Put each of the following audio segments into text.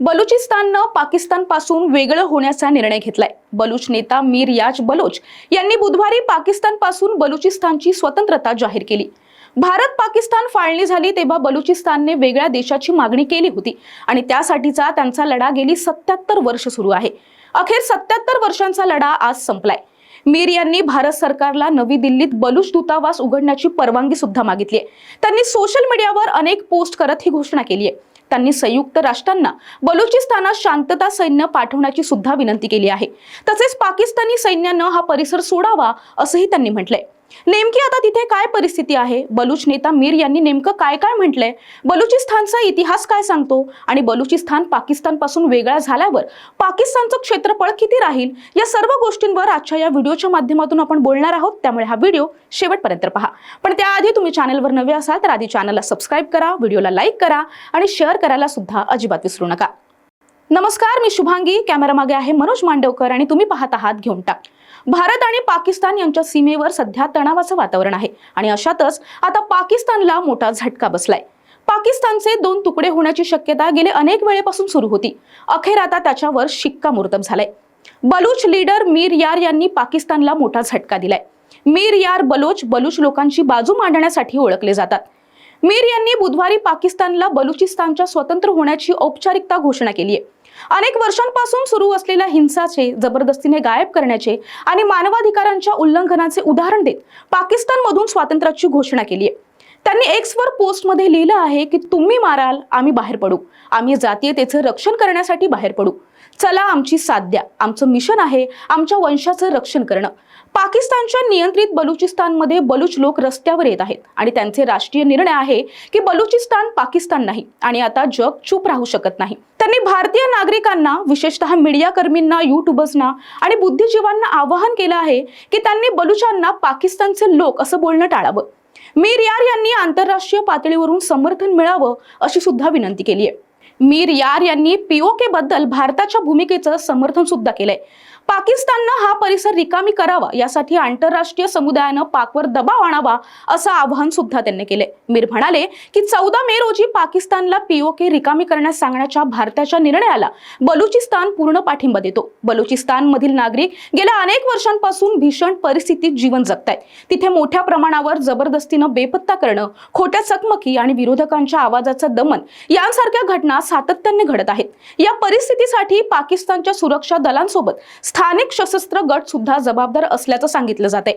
बलुचिस्ताननं पाकिस्तानपासून वेगळं होण्याचा निर्णय घेतलाय. बलूच नेता मीर याज बलोच यांनी बुधवारी पाकिस्तानपासून बलुचिस्तानची स्वतंत्रता जाहीर केली. भारत पाकिस्तान फाळणी झाली तेव्हा बलुचिस्तानने वेगळ्या देशाची मागणी केली होती आणि त्यासाठीचा त्यांचा लढा गेली सत्याहत्तर वर्ष सुरू आहे. अखेर सत्याहत्तर वर्षांचा लढा आज संपलाय. मीर यांनी भारत सरकारला नवी दिल्लीत बलुच दूतावास उघडण्याची परवानगी सुद्धा मागितली आहे त्यांनी सोशल मीडियावर अनेक पोस्ट करत ही घोषणा केली आहे त्यांनी संयुक्त राष्ट्रांना बलुचिस्तानात शांतता सैन्य पाठवण्याची सुद्धा विनंती केली आहे. तसेच पाकिस्तानी सैन्यानं हा परिसर सोडावा असंही त्यांनी म्हटलंय. नेमकी आता तिथे काय परिस्थिती आहे? बलूच नेता मीर यांनी नेमकं काय काय म्हटलंय? बलुचिस्तानचा इतिहास काय सांगतो? आणि बलुचिस्तान पाकिस्तानपासून वेगळा झाल्यावर पाकिस्तानचं क्षेत्रफळ किती राहील? या सर्व गोष्टींवर आजच्या या व्हिडिओच्या माध्यमातून आपण बोलणार आहोत. त्यामुळे हा व्हिडिओ शेवटपर्यंत पहा. पण त्याआधी तुम्ही चॅनलवर नवे असाल तर आधी चॅनलला सबस्क्राईब करा व्हिडिओला लाईक करा आणि शेअर करायला सुद्धा अजिबात विसरू नका. नमस्कार मी शुभांगी. कॅमेरामागे आहे मनोज मांडवकर आणि तुम्ही पाहत आहात घेऊन टाक. भारत आणि पाकिस्तान यांच्या सीमेवर सध्या तणावाचं वातावरण आहे. आणि अशातच आता पाकिस्तानला मोठा झटका बसलाय. पाकिस्तानचे दोन तुकडे होण्याची शक्यता गेले अनेक वेळेपासून सुरू होती. अखेर आता त्याच्यावर शिक्कामोर्तब झालाय. बलूच लीडर मीर यार यांनी पाकिस्तानला मोठा झटका दिलाय. मीर यार बलोच बलूच लोकांची बाजू मांडण्यासाठी ओळखले जातात. मीर यांनी बुधवारी पाकिस्तानला बलुचिस्तानच्या स्वतंत्र होण्याची औपचारिकता घोषणा केली आहे अनेक वर्षांपासून सुरू असलेल्या हिंसाचे जबरदस्तीने गायब करण्याचे आणि मानवाधिकारांच्या उल्लंघनाचे उदाहरण देत पाकिस्तानमधून स्वातंत्र्याची घोषणा केली आहे. त्यांनी एक्सवर पोस्टमध्ये लिहिलं आहे की तुम्ही माराल आम्ही बाहेर पडू. आम्ही जातीयतेचं रक्षण करण्यासाठी बाहेर पडू. चला आमची साथ द्या. आमचं मिशन आहे आमच्या वंशाचं रक्षण करणं. पाकिस्तानच्या नियंत्रित बलुचिस्तानमध्ये बलूच लोक रस्त्यावर येत आहेत आणि त्यांचे राष्ट्रीय निर्णय आहे की बलुचिस्तान पाकिस्तान नाही आणि आता जग चूप राहू शकत नाही. त्यांनी भारतीय नागरिकांना विशेषतः मीडियाकर्मींना युट्यूबर्सना आणि बुद्धिजीवांना आवाहन केलं आहे की त्यांनी बलुचांना पाकिस्तानचे लोक असं बोलणं टाळावं. मीर यार यांनी आंतरराष्ट्रीय पातळीवरून समर्थन मिळावं अशी सुद्धा विनंती केली आहे. मीर यार यांनी पीओके बद्दल भारताच्या भूमिकेचं समर्थन सुद्धा केलंय. पाकिस्ताननं हा परिसर रिकामी करावा यासाठी आंतरराष्ट्रीय समुदायानं पाकवर दबाव आणावा असं आवाहन सुद्धा त्यांनी केले. मीर म्हणाले की चौदा मे रोजी पाकिस्तानला पीओके रिकामी करण्यास सांगण्याच्या भारताच्या निर्णयाला बलुचिस्तान पूर्ण पाठिंबा देतो. बलुचिस्तान मधील नागरिक गेल्या अनेक वर्षांपासून भीषण परिस्थितीत जीवन जगतायत. तिथे मोठ्या प्रमाणावर जबरदस्तीनं बेपत्ता करणं खोट्या चकमकी आणि विरोधकांच्या आवाजाचं दमन यांसारख्या घटना सातत्याने घडत आहेत. या परिस्थितीसाठी पाकिस्तानच्या सुरक्षा दलांसोबत स्थानिक सशस्त्र गट सुद्धा जबाबदार असल्याचं सांगितलं जाते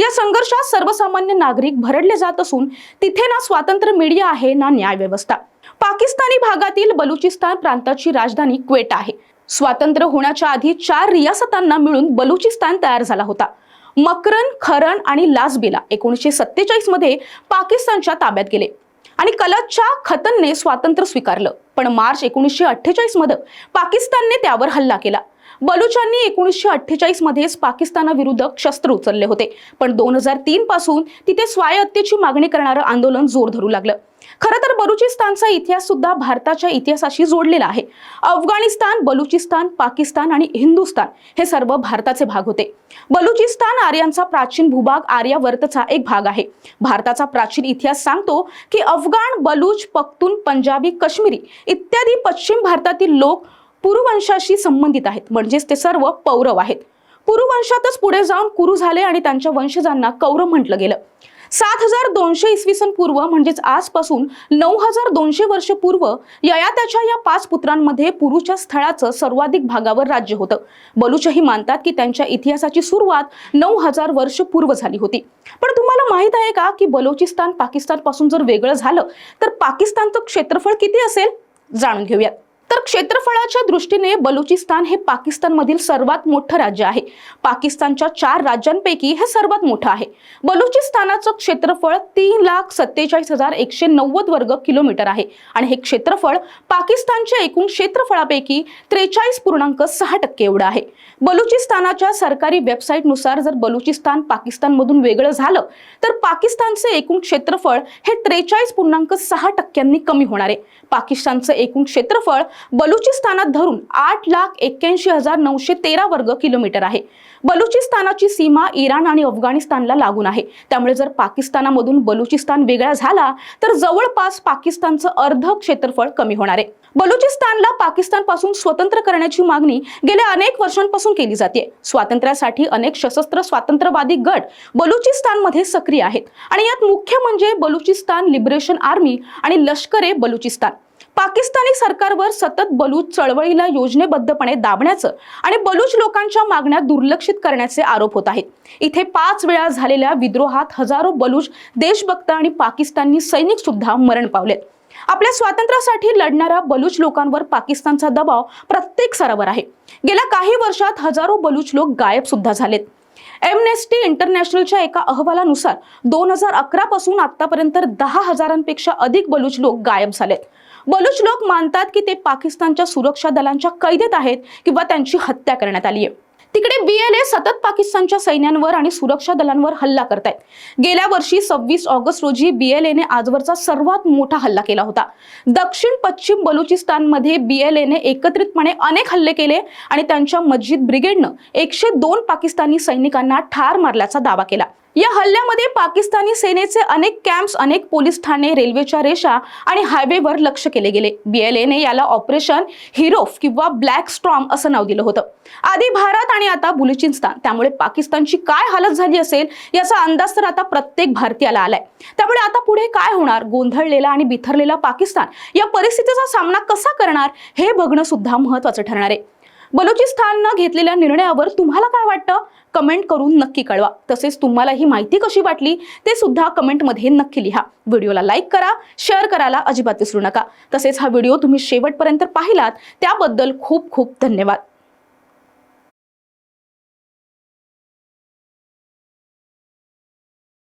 या संघर्षात सर्वसामान्य नागरिक भरडले जात असून तिथे ना स्वातंत्र्य मीडिया आहे ना न्याय व्यवस्था. पाकिस्तानी भागातील बलुचिस्तान प्रांताची राजधानी क्वेट आहे. स्वातंत्र्य होण्याच्या आधी चार रियासतांना मिळून बलुचिस्तान तयार झाला होता. मकरन खरण आणि लाजबिला एकोणीसशे सत्तेचाळीसमध्ये पाकिस्तानच्या ताब्यात गेले. आणि कलतच्या खतनने स्वातंत्र्य स्वीकारलं. पण मार्च एकोणीसशे अठ्ठेचाळीसमध्ये पाकिस्तानने त्यावर हल्ला केला. बलुचांनी एकोणीसशे अठ्ठेचाळीस मध्येच पाकिस्तानाविरुद्ध शस्त्र उचलले होते. पण दोन हजार तीन पासून तिथे स्वायत्तेची मागणी करणारं आंदोलन जोर धरू लागलं. खरं तर बलुचिस्तानचा इतिहास सुद्धा भारताच्या इतिहासाशी जोडलेला आहे. अफगाणिस्तान बलुचिस्तान पाकिस्तान आणि हिंदुस्तान हे सर्व भारताचे भाग होते. बलुचिस्तान आर्यांचा प्राचीन भूभाग आर्यावर्तचा एक भाग आहे. भारताचा प्राचीन इतिहास सांगतो की अफगाण बलूच पख्तून पंजाबी काश्मीरी इत्यादी पश्चिम भारतातील लोक पुरुवंशाशी संबंधित आहेत. म्हणजेच ते सर्व पौरव आहेत. पुरुवंशातच पुढे जाऊन कुरु झाले आणि त्यांच्या वंशजांना कौरव म्हटलं गेलं. सात हजार दोनशे इसवी सन पूर्व म्हणजेच आजपासून नऊ हजार दोनशे वर्ष पूर्व ययात्याच्या या पाच पुत्रांमध्ये पुरुच्या स्थळाचं सर्वाधिक भागावर राज्य होतं. बलुचही मानतात की त्यांच्या इतिहासाची सुरुवात नऊ हजार वर्ष पूर्व झाली होती. पण तुम्हाला माहीत आहे का की बलोचिस्तान पाकिस्तानपासून जर वेगळं झालं तर पाकिस्तानचं क्षेत्रफळ किती असेल? जाणून घेऊयात. तर क्षेत्रफळाच्या दृष्टीने बलुचिस्तान हे पाकिस्तानमधील सर्वात मोठं राज्य आहे. पाकिस्तानच्या चार राज्यांपैकी हे सर्वात मोठं आहे. बलुचिस्तानाचं क्षेत्रफळ तीन लाख सत्तेचाळीस हजार एकशे नव्वद वर्ग किलोमीटर आहे. आणि हे क्षेत्रफळ पाकिस्तानच्या एकूण क्षेत्रफळापैकी त्रेचाळीस पूर्णांक सहा टक्के एवढं आहे. बलुचिस्तानाच्या सरकारी वेबसाईटनुसार जर बलुचिस्तान पाकिस्तानमधून वेगळं झालं तर पाकिस्तानचे एकूण क्षेत्रफळ हे त्रेचाळीस पूर्णांक सहा टक्क्यांनी कमी होणार आहे. पाकिस्तानचं एकूण क्षेत्रफळ बलुचिस्तानात धरून आठ लाख एक्क्याऐंशी हजार नऊशे तेरा वर्ग किलोमीटर आहे. बलुचिस्तानाची सीमा इराण आणि अफगाणिस्तानला लागून आहे. त्यामुळे जर पाकिस्तानामधून बलुचिस्तान वेगळा झाला तर जवळपास पाकिस्तानचं अर्ध क्षेत्रफळ कमी होणार आहे. बलुचिस्तानला पाकिस्तानपासून स्वतंत्र करण्याची मागणी गेल्या अनेक वर्षांपासून केली जाते. स्वातंत्र्यासाठी अनेक सशस्त्र स्वातंत्र्यवादी गट बलुचिस्तानमध्ये सक्रिय आहेत. आणि यात मुख्य म्हणजे बलुचिस्तान लिबरेशन आर्मी आणि लष्करे बलुचिस्तान. पाकिस्तानी सरकारवर सतत बलूच चळवळीला योजनेबद्धपणे दाबण्याचं आणि बलूच लोकांच्या मागण्या दुर्लक्षित करण्याचे आरोप होत आहेत. इथे पाच वेळा झालेल्या विद्रोहात हजारो बलूच देशभक्त आणि पाकिस्तानी सैनिक सुद्धा मरण पावलेत. आपल्या स्वातंत्र्यासाठी लढणाऱ्या बलूच लोकांवर पाकिस्तानचा दबाव प्रत्येक स्तरावर आहे. गेल्या काही वर्षात हजारो बलूच लोक गायब सुद्धा झालेत. एमनेस्टी इंटरनॅशनलच्या एका अहवालानुसार दोन हजार अकरा पासून आतापर्यंत दहा हजारांपेक्षा अधिक बलूच लोक गायब झालेत. बलूच लोक मानतात की ते पाकिस्तानच्या सुरक्षा दलांच्या कैदेत आहेत किंवा त्यांची हत्या करण्यात आली आहे. तिकडे बीएलए सतत पाकिस्तानच्या सैन्यांवर आणि सुरक्षा दलांवर हल्ला करतायत. गेल्या वर्षी सव्वीस ऑगस्ट रोजी बीएलएने आजवरचा सर्वात मोठा हल्ला केला होता. दक्षिण पश्चिम बलुचिस्तानमध्ये बीएलएने एकत्रितपणे अनेक हल्ले केले आणि त्यांच्या मस्जिद ब्रिगेडनं एकशे दोन पाकिस्तानी सैनिकांना ठार मारल्याचा दावा केला. या हल्ल्यामध्ये पाकिस्तानी सेनेचे अनेक कॅम्प्स अनेक पोलीस ठाणे रेल्वेच्या रेषा आणि हायवेवर लक्ष केले गेले. बीएलएने याला ऑपरेशन हिरोफ किंवा ब्लॅक स्ट्रॉम असं नाव दिलं होतं. आधी भारत आणि आता बुलुचिस्तान. त्यामुळे पाकिस्तानची काय हालत झाली असेल याचा अंदाज तर आता प्रत्येक भारतीयाला आलाय. त्यामुळे आता पुढे काय होणार? गोंधळलेला आणि बिथरलेला पाकिस्तान या परिस्थितीचा सामना कसा करणार हे बघणं सुद्धा महत्वाचं ठरणार आहे. बलुचिस्ताननं घेतलेल्या निर्णयावर तुम्हाला काय वाटतं? कमेंट करून नक्की कळवा. तसेच तुम्हाला ही माहिती कशी वाटली ते सुद्धा कमेंटमध्ये नक्की लिहा. व्हिडिओला लाईक करा शेअर करायला अजिबात विसरू नका. तसेच हा व्हिडिओ तुम्ही शेवटपर्यंत पाहिलात त्याबद्दल खूप खूप धन्यवाद.